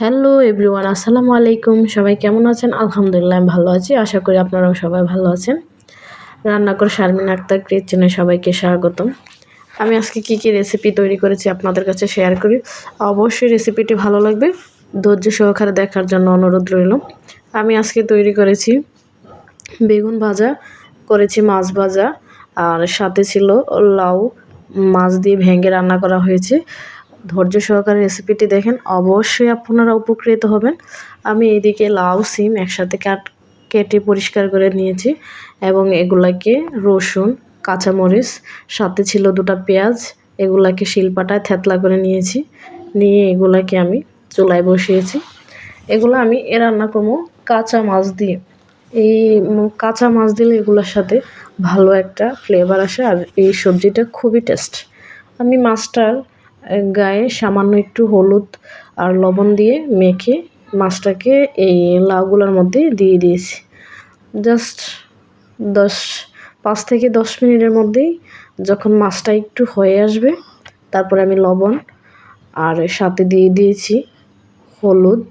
Hello everyone, আসসালামু আলাইকুম। সবাই কেমন আছেন? আলহামদুলিল্লাহ, আমি ভালো আছি। আশা করি আপনারাও সবাই ভালো আছেন। রান্নাঘর শারমিন আক্তার কিচেনে সবাইকে স্বাগতম। আমি আজকে কি কি রেসিপি তৈরি করেছি আপনাদের কাছে শেয়ার করি? অবশ্যই রেসিপিটি ভালো লাগবে। ধৈর্য সহকারে দেখার জন্য অনুরোধ রইল। আমি আজকে তৈরি করেছি বেগুন ভাজা, করেছি মাছ ভাজা, আর সাথে ছিল লাউ মাছ দিয়ে ভেঙে রান্না করা হয়েছে। ধৈর্য সহকারে রেসিপিটি দেখেন, অবশ্যই আপনারা উপকৃত হবেন। আমি এদিকে লাউ, সিম একসাথে কাট, কেটে পরিষ্কার করে নিয়েছি এবং এগুলাকে রসুন, কাঁচামরিচ, সাথে ছিল দুটা পেঁয়াজ, এগুলাকে শিলপাটায় থেতলা করে নিয়েছি। নিয়ে এগুলাকে আমি চুলায় বসিয়েছি। এগুলো আমি এ রান্না করব কাঁচা মাছ দিয়ে। এই কাঁচা মাছ দিলে এগুলোর সাথে ভালো একটা ফ্লেভার আসে আর এই সবজিটা খুবই টেস্ট আমি মাছটার গায়ে সামান্য একটু হলুদ আর লবণ দিয়ে মেখে মাছটাকে এই লাউগুলোর মধ্যে দিয়ে দিয়েছি। জাস্ট দশ, পাঁচ থেকে দশ মিনিটের মধ্যেই যখন মাছটা একটু হয়ে আসবে, তারপরে আমি লবণ আর সাথে দিয়ে দিয়েছি হলুদ।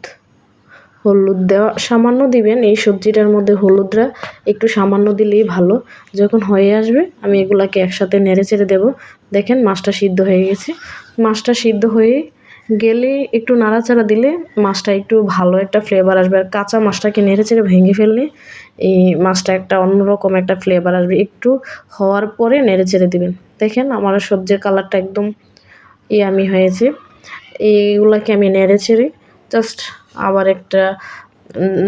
হলুদ দেওয়া সামান্য দিবেন, এই সবজিটার মধ্যে হলুদরা একটু সামান্য দিলেই ভালো। যখন হয়ে আসবে, আমি এগুলাকে একসাথে নেড়ে চেড়ে দেবো। দেখেন মাছটা সিদ্ধ হয়ে গেছে। মাছটা সিদ্ধ হয়ে গেলে একটু নাড়াচাড়া দিলে মাছটা একটু ভালো একটা ফ্লেভার আসবে। আর কাঁচা মাছটাকে নেড়ে চেড়ে ভেঙে ফেললে এই মাছটা একটা অন্যরকম একটা ফ্লেভার আসবে। একটু হওয়ার পরে নেড়ে চেড়ে দেবেন। দেখেন আমার সবজির কালারটা একদম ইয়ামি হয়েছে। এইগুলাকে আমি নেড়ে চেড়ে জাস্ট আবার একটা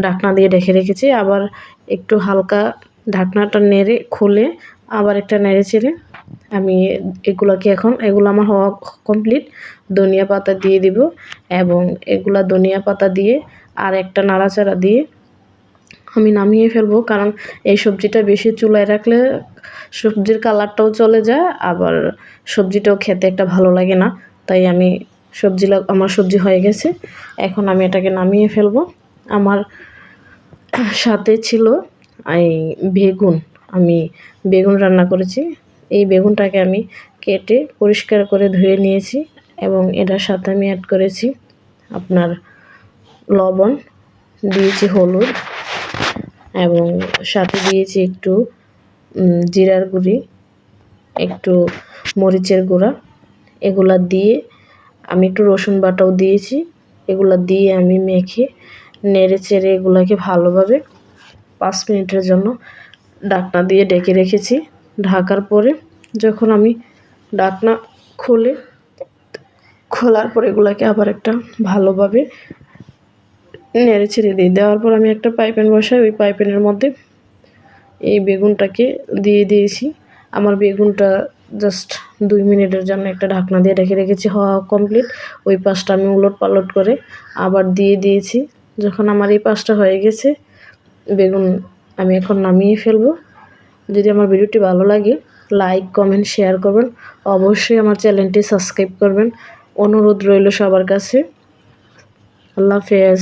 ঢাকনা দিয়ে রেখে রেখেছি। আবার একটু হালকা ঢাকনাটা নেড়ে, খুলে আবার একটা নেড়ে চেড়ে আমি এগুলোকে এখন, এগুলো আমার হওয়া কমপ্লিট ধনিয়া পাতা দিয়ে দিব এবং এগুলা ধনিয়া পাতা দিয়ে আর একটা নাড়াচাড়া দিয়ে আমি নামিয়ে ফেলব। কারণ এই সবজিটা বেশি চুলায় রাখলে সবজির কালারটাও চলে যায়, আবার সবজিটাও খেতে একটা ভালো লাগে না। তাই আমি সবজি আমার সবজি হয়ে গেছে। এখন আমি এটাকে নামিয়ে ফেলব। আমার সাথে ছিল এই বেগুন। আমি বেগুন রান্না করেছি। এই বেগুনটাকে আমি কেটে পরিষ্কার করে ধুয়ে নিয়েছি এবং এটার সাথে আমি অ্যাড করেছি আপনার লবণ, দিয়েছি হলুদ এবং সাথে দিয়েছি একটু জিরার গুঁড়ি, একটু মরিচের গুঁড়া। এগুলা দিয়ে আমি একটু রসুন বাটাও দিয়েছি। এগুলো দিয়ে আমি মেখে, নেড়ে চেড়ে এগুলোকে ভালোভাবে পাঁচ মিনিটের জন্য ডাকনা দিয়ে ডেকে রেখেছি। ঢাকার পরে যখন আমি ডাকনা খুলে, খোলার পর এগুলোকে আবার একটা ভালোভাবে নেড়ে ছেড়ে দিই। দেওয়ার পর আমি একটা পাইপেন বসাই, ওই পাইপেনের মধ্যে এই বেগুনটাকে দিয়ে দিয়েছি। আমার বেগুনটা জাস্ট দুই মিনিটের জন্য একটা ঢাকনা দিয়ে রেখে রেখেছি, হওয়া কমপ্লিট ওই পাশটা আমি উলট পালট করে আবার দিয়ে দিয়েছি। যখন আমার এই পাশটা হয়ে গেছে, বেগুন আমি এখন নামিয়ে ফেলব। যদি আমার ভিডিওটি ভালো লাগে লাইক কমেন্ট শেয়ার করবেন। অবশ্যই আমার চ্যানেলটি সাবস্ক্রাইব করবেন। অনুরোধ রইল সবার কাছে। আল্লাহ হাফেজ।